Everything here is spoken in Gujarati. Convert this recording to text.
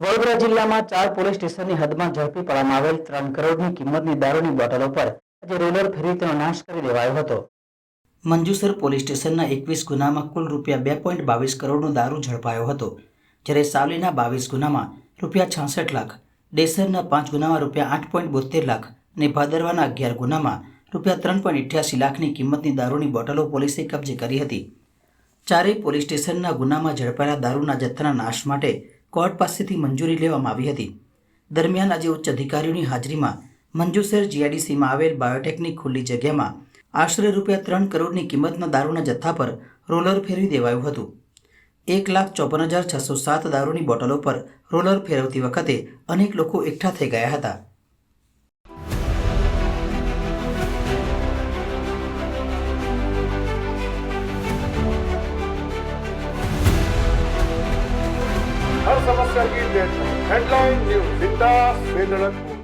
વડોદરા જિલ્લામાં ચાર પોલીસ સ્ટેશનની હદમાં ઝડપી પાડવામાં આવેલ ત્રણ કરોડની કિંમતની દારૂની બોટલો પર આજે રોલર ફેરી તેનો નાશ કરી દેવાયો હતો. મંજુસર પોલીસ સ્ટેશનના એકવીસ ગુનામાં કુલ રૂપિયા બે પોઈન્ટ બાવીસ કરોડનો દારૂ ઝડપાયો હતો. જ્યારે સાવલીના બાવીસ ગુનામાં રૂપિયા છાસઠ લાખ, ડેસરના પાંચ ગુનામાં રૂપિયા આઠ પોઈન્ટ બોતેર લાખ અને ભાદરવાના અગિયાર ગુનામાં રૂપિયા ત્રણ પોઈન્ટ લાખની કિંમતની દારૂની બોટલો પોલીસે કબજે કરી હતી. ચારેય પોલીસ સ્ટેશનના ગુનામાં ઝડપાયેલા દારૂના જથ્થાના નાશ માટે કોર્ટ પાસેથી મંજૂરી લેવામાં આવી હતી. દરમિયાન આજે ઉચ્ચ અધિકારીઓની હાજરીમાં મંજુસર જીઆઈડીસીમાં આવેલ બાયોટેકની ખુલ્લી જગ્યામાં આશરે રૂપિયા ત્રણ કરોડની કિંમતના દારૂના જથ્થા પર રોલર ફેરવી દેવાયું હતું. એક લાખ ચોપન હજાર છસો સાત દારૂની બોટલો પર રોલર ફેરવતી વખતે અનેક લોકો એકઠા થઈ ગયા હતા. సమస్యలకి హెడ్లైన్ న్యూస్ బిందాస్